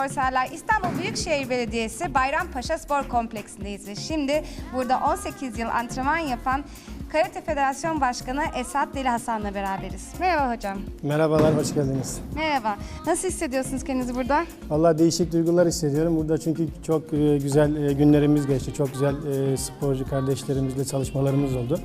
spor severler. İstanbul Büyükşehir Belediyesi Bayrampaşa Spor Kompleksi'ndeyiz. ve Şimdi burada 18 yıl antrenman yapan Karate Federasyon Başkanı Esat Deli Hasan'la beraberiz. Merhaba hocam. Merhabalar, hoş geldiniz. Merhaba. Nasıl hissediyorsunuz kendinizi burada? Vallahi değişik duygular hissediyorum. Burada çünkü çok e, güzel e, günlerimiz geçti. Çok güzel e, sporcu kardeşlerimizle çalışmalarımız oldu.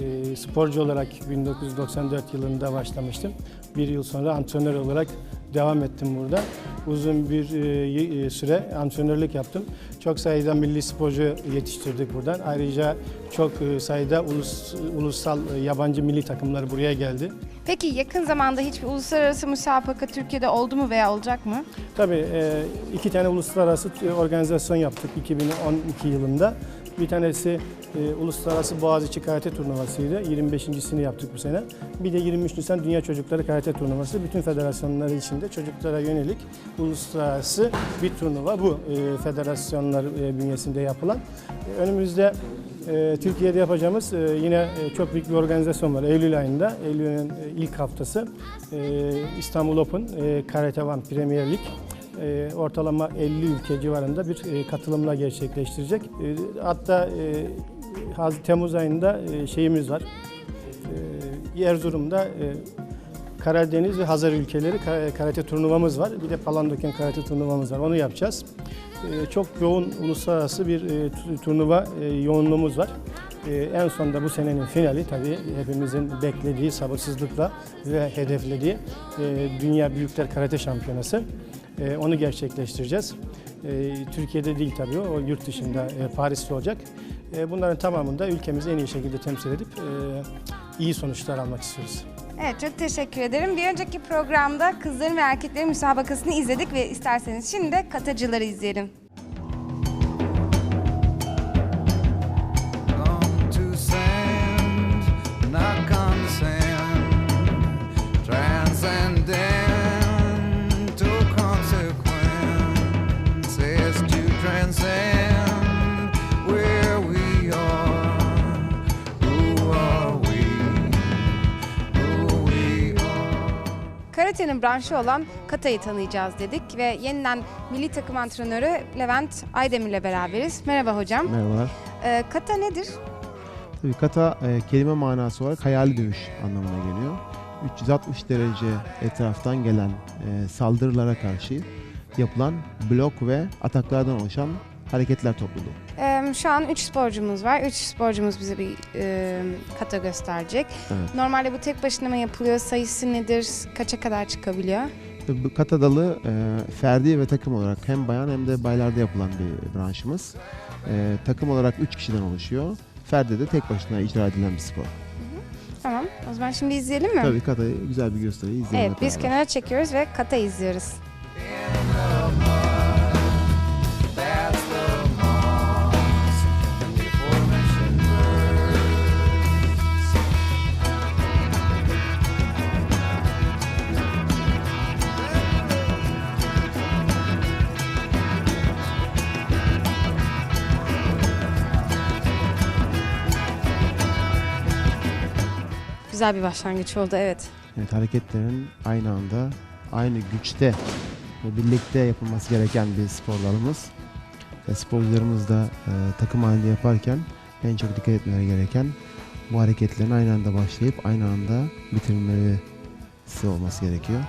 E, Sporcu olarak 1994 yılında başlamıştım. Bir yıl sonra antrenör olarak devam ettim burada. Uzun bir e, e, süre antrenörlük yaptım. Çok sayıda milli sporcu yetiştirdik buradan. Ayrıca çok e, sayıda ulus, ulusal yabancı milli takımlar buraya geldi. Peki yakın zamanda hiçbir uluslararası müsabaka Türkiye'de oldu mu veya olacak mı? Tabii e, iki tane uluslararası organizasyon yaptık 2012 yılında. Bir tanesi e, Uluslararası Boğaziçi Karate Turnuvası'ydı. 25.sini yaptık bu sene. Bir de 23 Nisan Dünya Çocukları Karate Turnuvası. Bütün federasyonlar içinde çocuklara yönelik uluslararası bir turnuva. Bu e, federasyonlar e, bünyesinde yapılan. E, önümüzde e, Türkiye'de yapacağımız e, yine e, çok büyük bir organizasyon var. Eylül ayında, Eylül'ün e, ilk haftası e, İstanbul Open e, Karate One Premier Lig e, ortalama 50 ülke civarında bir e, katılımla gerçekleştirecek. E, hatta Haz- Temmuz ayında şeyimiz var. Erzurum'da Karadeniz ve Hazar ülkeleri ka- karate turnuvamız var. Bir de Palandöken karate turnuvamız var. Onu yapacağız. Çok yoğun uluslararası bir tu- turnuva yoğunluğumuz var. En sonunda bu senenin finali tabii hepimizin beklediği, sabırsızlıkla ve hedeflediği Dünya Büyükler Karate Şampiyonası. E, onu gerçekleştireceğiz. E, Türkiye'de değil tabii o, o yurt dışında e, Paris'te olacak. E, bunların tamamında ülkemizi en iyi şekilde temsil edip e, iyi sonuçlar almak istiyoruz. Evet çok teşekkür ederim. Bir önceki programda kızların ve erkeklerin müsabakasını izledik ve isterseniz şimdi de katacıları izleyelim. Karate'nin branşı olan Kata'yı tanıyacağız dedik ve yeniden milli takım antrenörü Levent Aydemir'le beraberiz. Merhaba hocam. Merhabalar. Ee, kata nedir? Tabii kata e, kelime manası olarak hayali dövüş anlamına geliyor. 360 derece etraftan gelen e, saldırılara karşı yapılan blok ve ataklardan oluşan hareketler topluluğu. Ee, şu an 3 sporcumuz var. 3 sporcumuz bize bir e, kata gösterecek. Evet. Normalde bu tek başına mı yapılıyor? Sayısı nedir? Kaça kadar çıkabiliyor? Bu kata dalı e, ferdi ve takım olarak hem bayan hem de baylarda yapılan bir branşımız. E, takım olarak 3 kişiden oluşuyor. Ferdi de tek başına icra edilen bir spor. Tamam. O zaman şimdi izleyelim mi? Tabii katayı güzel bir gösteriyi izleyelim. Evet biz kenara çekiyoruz ve kata izliyoruz. That's Güzel bir başlangıç oldu evet. Evet, hareketlerin aynı anda, aynı güçte ve birlikte yapılması gereken bir spor dalımız. Sporcularımız da e, takım halinde yaparken en çok dikkat etmeleri gereken bu hareketlerin aynı anda başlayıp aynı anda bitirmeleri olması gerekiyor.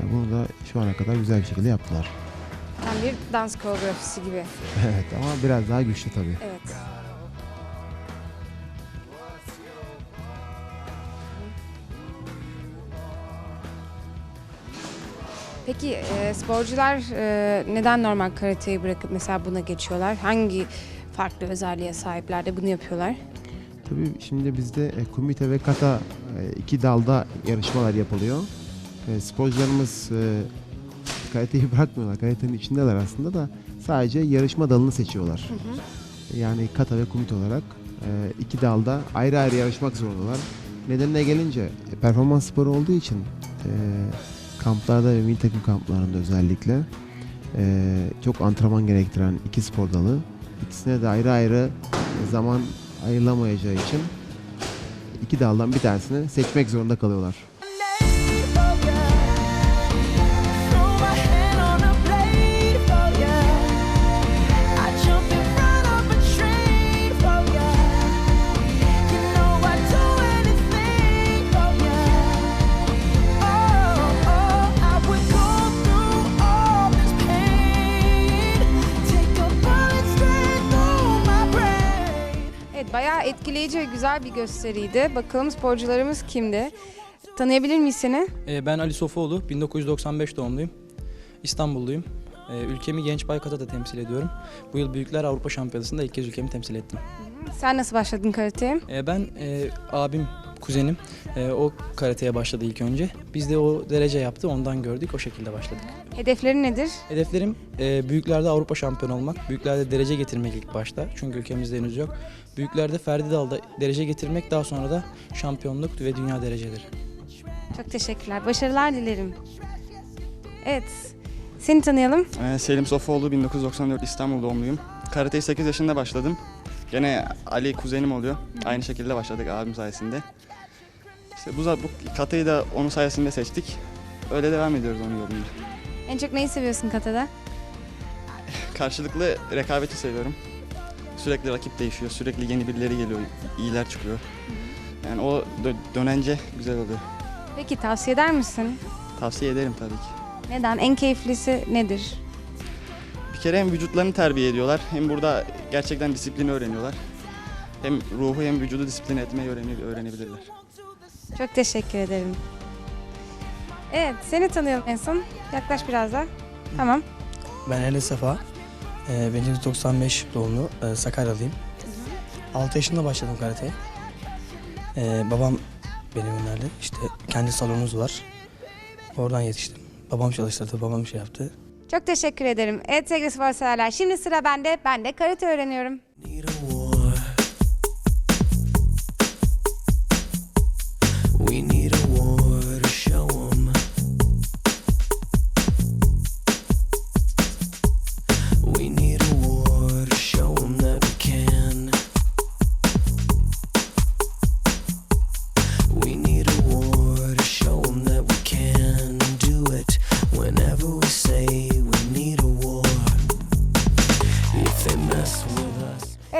Ve bunu da şu ana kadar güzel bir şekilde yaptılar. Tam bir dans koreografisi gibi. Evet ama biraz daha güçlü tabii. Evet. Peki e, sporcular e, neden normal karateyi bırakıp mesela buna geçiyorlar? Hangi farklı özelliğe sahipler de bunu yapıyorlar? Tabii şimdi bizde e, kumite ve kata e, iki dalda yarışmalar yapılıyor. E, sporcularımız e, karateyi bırakmıyorlar. Karatenin içindeler aslında da sadece yarışma dalını seçiyorlar. Yani kata ve kumite olarak e, iki dalda ayrı ayrı yarışmak zorundalar. Nedenine gelince e, performans sporu olduğu için e, kamplarda ve milli takım kamplarında özellikle e, çok antrenman gerektiren iki spor dalı. İkisine de ayrı ayrı zaman ayrılamayacağı için iki daldan bir tanesini seçmek zorunda kalıyorlar. Güzel bir gösteriydi. Bakalım sporcularımız kimdi? Tanıyabilir miyiz seni? Ee, Ben Ali Sofuoğlu, 1995 doğumluyum. İstanbulluyum. Ee, Ülkemi Genç Baykatada temsil ediyorum. Bu yıl Büyükler Avrupa Şampiyonası'nda ilk kez ülkemi temsil ettim. Sen nasıl başladın karateye? Ee, Ben e, abim, kuzenim e, o karateye başladı ilk önce. Biz de o derece yaptı, ondan gördük, o şekilde başladık. Hedeflerin nedir? Hedeflerim e, büyüklerde Avrupa şampiyonu olmak, büyüklerde derece getirmek ilk başta. Çünkü ülkemizde henüz yok. Büyüklerde Ferdi Dal'da derece getirmek, daha sonra da şampiyonluk ve dünya dereceleri. Çok teşekkürler. Başarılar dilerim. Evet. Seni tanıyalım. Ee, Selim Sofuoğlu 1994 İstanbul doğumluyum. Karateyi 8 yaşında başladım. Gene Ali kuzenim oluyor. Aynı şekilde başladık abim sayesinde. İşte bu, bu katayı da onun sayesinde seçtik. Öyle devam ediyoruz onun yolunda. En çok neyi seviyorsun katada? Karşılıklı rekabeti seviyorum. Sürekli rakip değişiyor, sürekli yeni birileri geliyor, iyiler çıkıyor. Yani o dö- dönence güzel oluyor. Peki tavsiye eder misin? Tavsiye ederim tabii ki. Neden? En keyiflisi nedir? Bir kere hem vücutlarını terbiye ediyorlar hem burada gerçekten disiplini öğreniyorlar. Hem ruhu hem vücudu disiplin etmeyi öğrenebilirler. Çok teşekkür ederim. Evet, seni tanıyalım en son. Yaklaş biraz da. Tamam. Ben Enes Safa. Ee, 1995 doğumlu e, Sakaryalıyım. 6 yaşında başladım karateye. Ee, babam beni önerdi. İşte kendi salonumuz var. Oradan yetiştim. Babam çalıştırdı, babam şey yaptı. Çok teşekkür ederim. Evet sevgili spor severler. Şimdi sıra bende. Ben de karate öğreniyorum. need a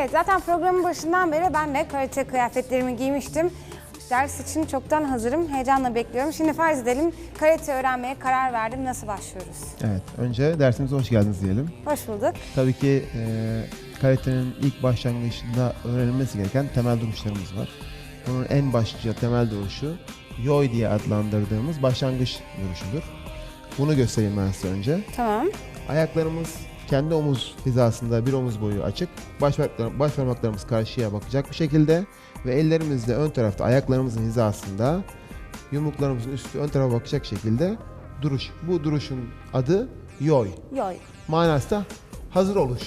Evet zaten programın başından beri ben de karate kıyafetlerimi giymiştim. Ders için çoktan hazırım. Heyecanla bekliyorum. Şimdi farz edelim karate öğrenmeye karar verdim. Nasıl başlıyoruz? Evet, önce dersimize hoş geldiniz diyelim. Hoş bulduk. Tabii ki e, karatenin ilk başlangıçında öğrenilmesi gereken temel duruşlarımız var. Bunun en başlıca temel duruşu Yoi diye adlandırdığımız başlangıç duruşudur. Bunu göstereyim ben size önce. Tamam. Ayaklarımız kendi omuz hizasında bir omuz boyu açık. Baş, parmaklar- baş parmaklarımız karşıya bakacak bir şekilde ve ellerimiz de ön tarafta ayaklarımızın hizasında yumruklarımızın üstü ön tarafa bakacak şekilde duruş. Bu duruşun adı Yoi. Yoy. Manası da hazır oluş.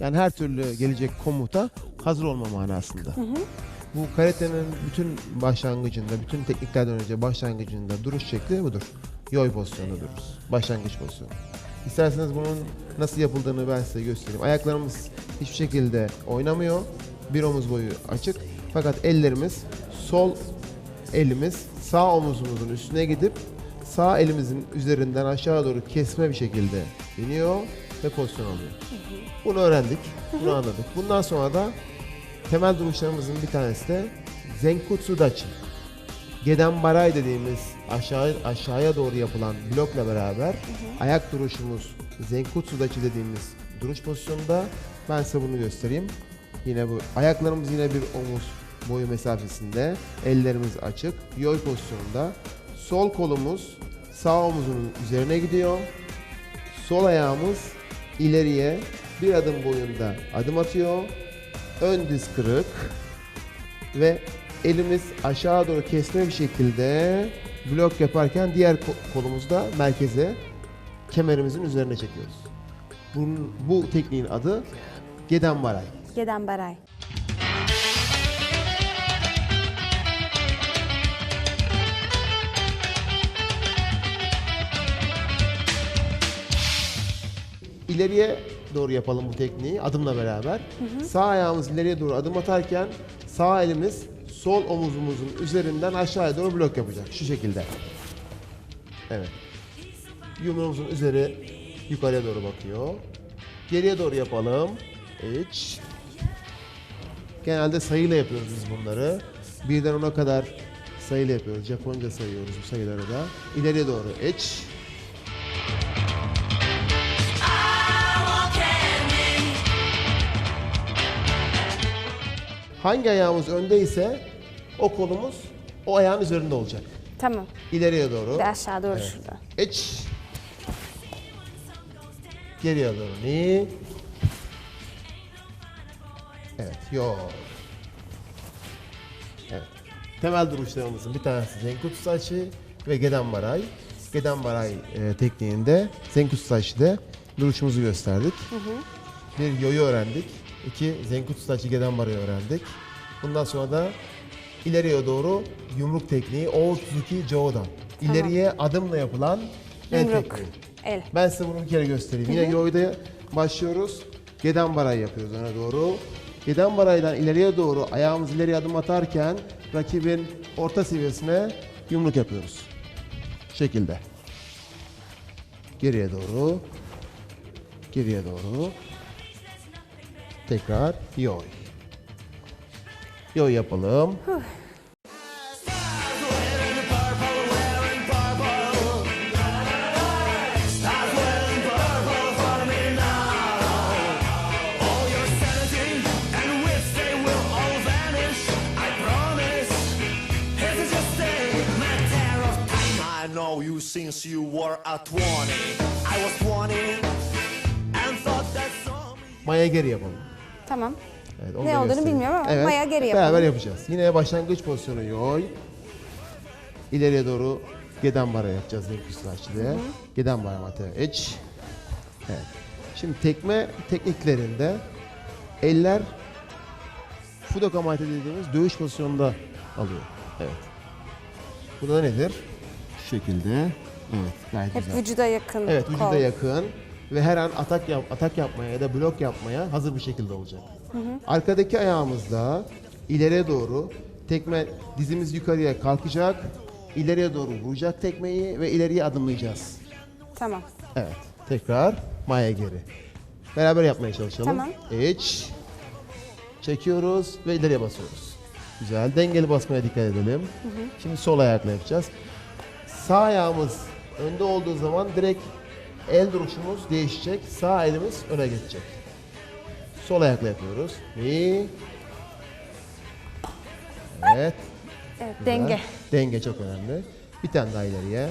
Yani her türlü gelecek komuta hazır olma manasında. Bu karatenin bütün başlangıcında, bütün tekniklerden önce başlangıcında duruş şekli budur. Yoy pozisyonunda dururuz. Başlangıç pozisyonu. İsterseniz bunun nasıl yapıldığını ben size göstereyim. Ayaklarımız hiçbir şekilde oynamıyor. Bir omuz boyu açık. Fakat ellerimiz sol elimiz sağ omuzumuzun üstüne gidip sağ elimizin üzerinden aşağı doğru kesme bir şekilde iniyor ve pozisyon alıyor. Bunu öğrendik, bunu anladık. Bundan sonra da temel duruşlarımızın bir tanesi de Zenkutsu Dachi. Geden baray dediğimiz aşağı aşağıya doğru yapılan blokla beraber ayak duruşumuz Zenkutsu Dachi dediğimiz duruş pozisyonunda ben size bunu göstereyim. Yine bu ayaklarımız yine bir omuz boyu mesafesinde, ellerimiz açık, yol pozisyonunda. Sol kolumuz sağ omuzun üzerine gidiyor. Sol ayağımız ileriye bir adım boyunda adım atıyor. Ön diz kırık ve elimiz aşağı doğru kesme bir şekilde blok yaparken diğer ko- kolumuzu da merkeze kemerimizin üzerine çekiyoruz. Bunun, bu tekniğin adı Geden Baray. Geden Baray. İleriye doğru yapalım bu tekniği adımla beraber. Sağ ayağımız ileriye doğru adım atarken sağ elimiz sol omuzumuzun üzerinden aşağıya doğru blok yapacak. Şu şekilde. Evet. Yumruğumuzun üzeri yukarıya doğru bakıyor. Geriye doğru yapalım. 3. Genelde sayıyla yapıyoruz biz bunları. Birden ona kadar sayıyla yapıyoruz. Japonca sayıyoruz bu sayıları da. İleriye doğru 3. Hangi ayağımız öndeyse o kolumuz o ayağın üzerinde olacak. Tamam. İleriye doğru. De aşağı doğru şurada. İç. Geriye doğru. Ni. Evet. Yo. Evet. Temel duruşlarımızın bir tanesi Zenkutsu açı ve Gedanbaray. Gedanbaray e, tekniğinde Zenkutsu açıda duruşumuzu gösterdik. Bir yoyu öğrendik. İki Zenkutsu açı Gedanbaray'ı öğrendik. Bundan sonra da ileriye doğru yumruk tekniği Ootsuki Jodan. İleriye adımla yapılan el Yumruk. tekniği. El. Ben size bunu bir kere göstereyim. Yine yoyda başlıyoruz. Geden baray yapıyoruz öne doğru. Geden baraydan ileriye doğru ayağımız ileriye adım atarken rakibin orta seviyesine yumruk yapıyoruz. Şekilde. Geriye doğru. Geriye doğru. Tekrar yoy. Yoy yapalım. I know you since you were at 20. I was 20 and thought that some Maya geri yapalım. Tamam. Evet, onu Ne da olduğunu göstereyim. bilmiyorum ama maya geri Beraber yapalım. yapacağız. Yine başlangıç pozisyonu yoy. İleriye doğru geden bara yapacağız Zenküsü açıda. Geden bara mate iç. Evet. Şimdi tekme tekniklerinde eller Fudokamate dediğimiz dövüş pozisyonunda alıyor. Evet. Bu da nedir? Şu şekilde. Evet, gayet Hep güzel. vücuda yakın. Evet vücuda kol. yakın ve her an atak yap, atak yapmaya ya da blok yapmaya hazır bir şekilde olacak. Arkadaki ayağımızda ileriye doğru tekme dizimiz yukarıya kalkacak. ileriye doğru vuracak tekmeyi ve ileriye adımlayacağız. Tamam. Evet. Tekrar maya geri. Beraber yapmaya çalışalım. Tamam. İç. Çekiyoruz ve ileriye basıyoruz. Güzel. Dengeli basmaya dikkat edelim. Şimdi sol ayakla yapacağız. Sağ ayağımız önde olduğu zaman direkt el duruşumuz değişecek. Sağ elimiz öne geçecek. Sol ayakla yapıyoruz. Bir. Evet. Evet, Güzel. denge. Denge çok önemli. Bir tane daha ileriye.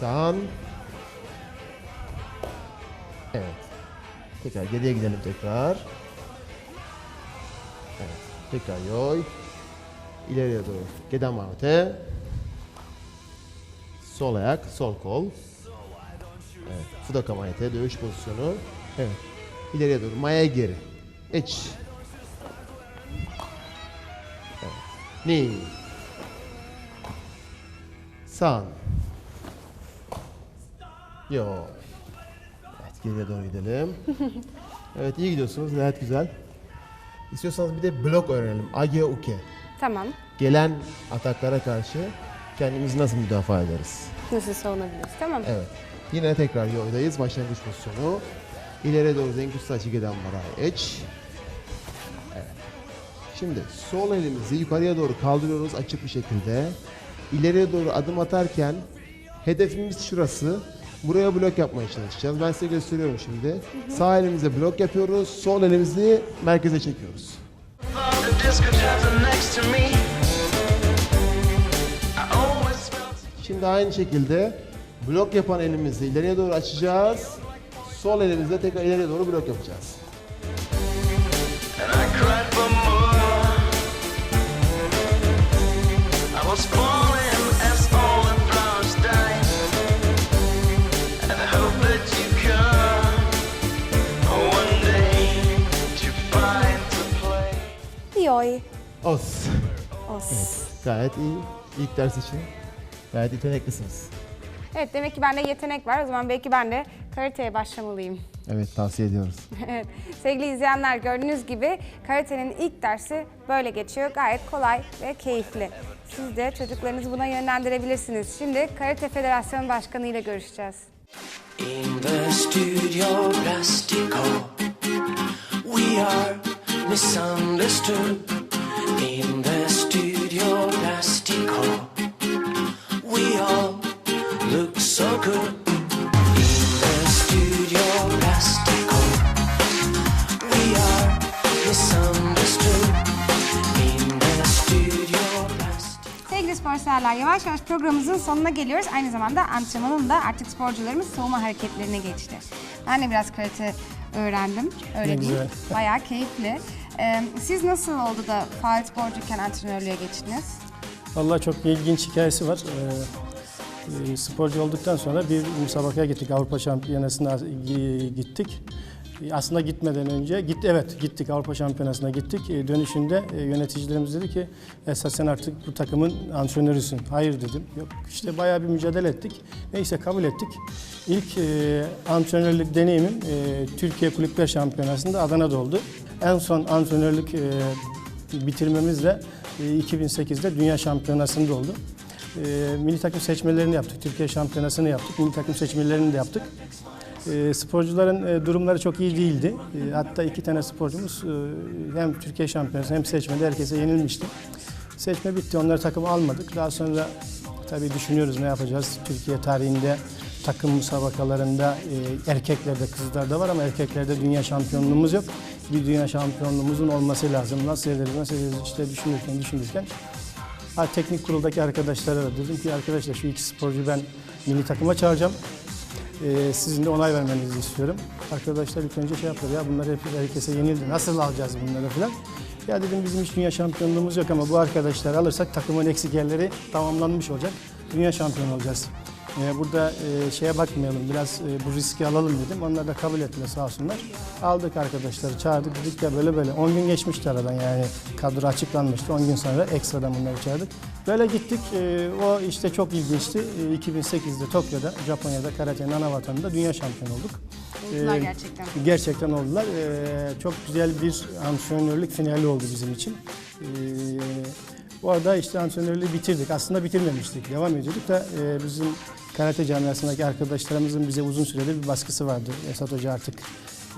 Sağın. Evet. Tekrar geriye gidelim tekrar. Evet. Tekrar yoy. İleriye doğru. Geden mamete. Sol ayak, sol kol. Evet. Fudaka mayete, dövüş pozisyonu. Evet. İleriye doğru. Maya geri. Evet. Ni. San. Yo. Evet geriye doğru gidelim. evet iyi gidiyorsunuz gayet güzel. İstiyorsanız bir de blok öğrenelim. Age uke. Tamam. Gelen ataklara karşı kendimizi nasıl müdafaa ederiz? Nasıl savunabiliriz? Tamam. Evet. Yine tekrar yoydayız. Başlangıç pozisyonu. İleriye doğru zenkusu açı giden bara eç. Evet. Şimdi sol elimizi yukarıya doğru kaldırıyoruz açık bir şekilde. İleriye doğru adım atarken hedefimiz şurası. Buraya blok yapmaya çalışacağız. Ben size gösteriyorum şimdi. Sağ elimize blok yapıyoruz. Sol elimizi merkeze çekiyoruz. Şimdi aynı şekilde blok yapan elimizi ileriye doğru açacağız. Sol elimizle tekrar ileriye doğru blok yapacağız. and I cried for more. I was falling as all the flowers die, and I hope that you come one day to find to play. Yoy. Os. Os. Gayet iyi. İlk ders için gayet yeteneklisiniz. Evet demek ki bende yetenek var. O zaman belki ben de karateye başlamalıyım. Evet tavsiye ediyoruz. Evet. Sevgili izleyenler gördüğünüz gibi karatenin ilk dersi böyle geçiyor. Gayet kolay ve keyifli. Siz de çocuklarınızı buna yönlendirebilirsiniz. Şimdi Karate Federasyonu Başkanı ile görüşeceğiz. In the studio plastico, we are misunderstood. In the spor severler yavaş yavaş programımızın sonuna geliyoruz. Aynı zamanda antrenmanın da artık sporcularımız soğuma hareketlerine geçti. Ben de biraz karate öğrendim. Öyle Ne değil. güzel. Bayağı keyifli. Ee, siz nasıl oldu da faal sporcuyken antrenörlüğe geçtiniz? Vallahi çok ilginç hikayesi var. Ee, e, sporcu olduktan sonra bir müsabakaya gittik. Avrupa Şampiyonası'na gi- gittik. Aslında gitmeden önce, git evet gittik Avrupa Şampiyonası'na gittik. E, Dönüşünde e, yöneticilerimiz dedi ki esas sen artık bu takımın antrenörüsün. Hayır dedim. Yok işte bayağı bir mücadele ettik. Neyse kabul ettik. İlk e, antrenörlük deneyimim e, Türkiye Kulüpler Şampiyonası'nda Adana'da oldu. En son antrenörlük e, bitirmemizle e, 2008'de Dünya Şampiyonası'nda oldu. E, milli takım seçmelerini yaptık. Türkiye Şampiyonası'nı yaptık. Milli takım seçmelerini de yaptık. E, sporcuların e, durumları çok iyi değildi. E, hatta iki tane sporcumuz e, hem Türkiye Şampiyonası hem seçmede herkese yenilmişti. Seçme bitti. Onları takıma almadık. Daha sonra tabii düşünüyoruz ne yapacağız. Türkiye tarihinde takım müsabakalarında e, erkeklerde kızlarda var ama erkeklerde dünya şampiyonluğumuz yok. Bir dünya şampiyonluğumuzun olması lazım. Nasıl ederiz, nasıl ederiz işte düşünürken düşünürken Ha, teknik kuruldaki arkadaşlara da dedim ki arkadaşlar şu iki sporcuyu ben milli takıma çağıracağım. Ee, sizin de onay vermenizi istiyorum. Arkadaşlar ilk önce şey yaptılar ya bunlar hep herkese yenildi. Nasıl alacağız bunları falan. Ya dedim bizim hiç dünya şampiyonluğumuz yok ama bu arkadaşları alırsak takımın eksik yerleri tamamlanmış olacak. Dünya şampiyonu olacağız. Ee, burada e, şeye bakmayalım biraz e, bu riski alalım dedim. Onlar da kabul ettiler sağ olsunlar. Aldık arkadaşları çağırdık dedik ya böyle böyle 10 gün geçmişti aradan yani kadro açıklanmıştı 10 gün sonra ekstradan bunları çağırdık. Böyle gittik Ee, o işte çok ilginçti. Ee, 2008'de Tokyo'da Japonya'da karatenin ana vatanında dünya şampiyonu olduk. Oldular gerçekten. Gerçekten oldular. Çok güzel bir antrenörlük finali oldu bizim için. Bu arada işte antrenörlüğü bitirdik. Aslında bitirmemiştik. Devam ediyorduk da e, bizim karate camiasındaki arkadaşlarımızın bize uzun süredir bir baskısı vardı. Esat Hoca artık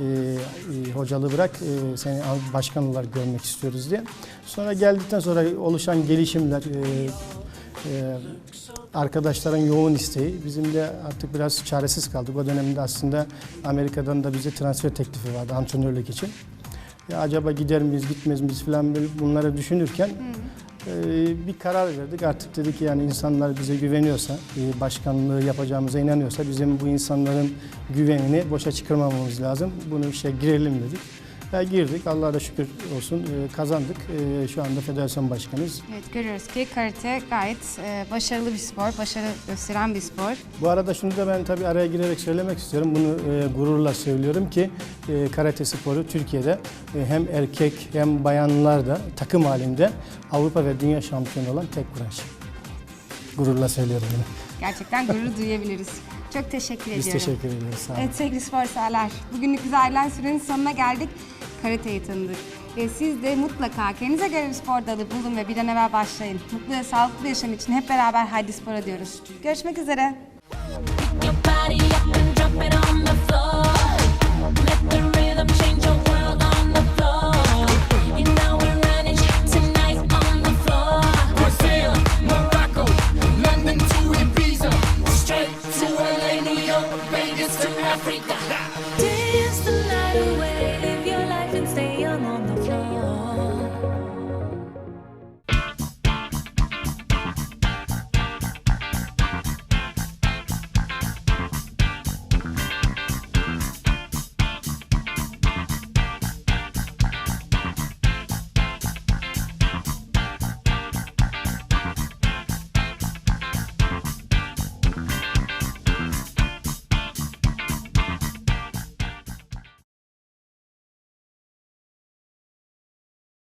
e, e, hocalığı bırak, e, seni başkan olarak görmek istiyoruz diye. Sonra geldikten sonra oluşan gelişimler, e, e, arkadaşların yoğun isteği. Bizim de artık biraz çaresiz kaldık. O dönemde aslında Amerika'dan da bize transfer teklifi vardı antrenörlük için. Ya acaba gider miyiz, gitmez miyiz falan böyle bunları düşünürken e, bir karar verdik. Artık dedik ki yani insanlar bize güveniyorsa, e, başkanlığı yapacağımıza inanıyorsa bizim bu insanların güvenini boşa çıkarmamamız lazım. Bunu işe girelim dedik. Ya girdik. Allah'a da şükür olsun e, kazandık. E, şu anda federasyon başkanıyız. Evet görüyoruz ki karate gayet e, başarılı bir spor, başarı gösteren bir spor. Bu arada şunu da ben tabii araya girerek söylemek istiyorum. Bunu e, gururla söylüyorum ki e, karate sporu Türkiye'de e, hem erkek hem bayanlar da takım halinde Avrupa ve dünya şampiyonu olan tek branş. Gururla söylüyorum bunu. Gerçekten gurur duyabiliriz. Çok teşekkür Biz ediyorum. teşekkür ederiz. Sağ olun. Evet sevgili spor severler, bugünlük bize ayrılan sürenin sonuna geldik. Karateyi tanıdık. Ve siz de mutlaka kendinize göre bir spor dalı bulun ve bir an evvel başlayın. Mutlu ve sağlıklı yaşam için hep beraber haydi spora diyoruz. Görüşmek üzere. Africa.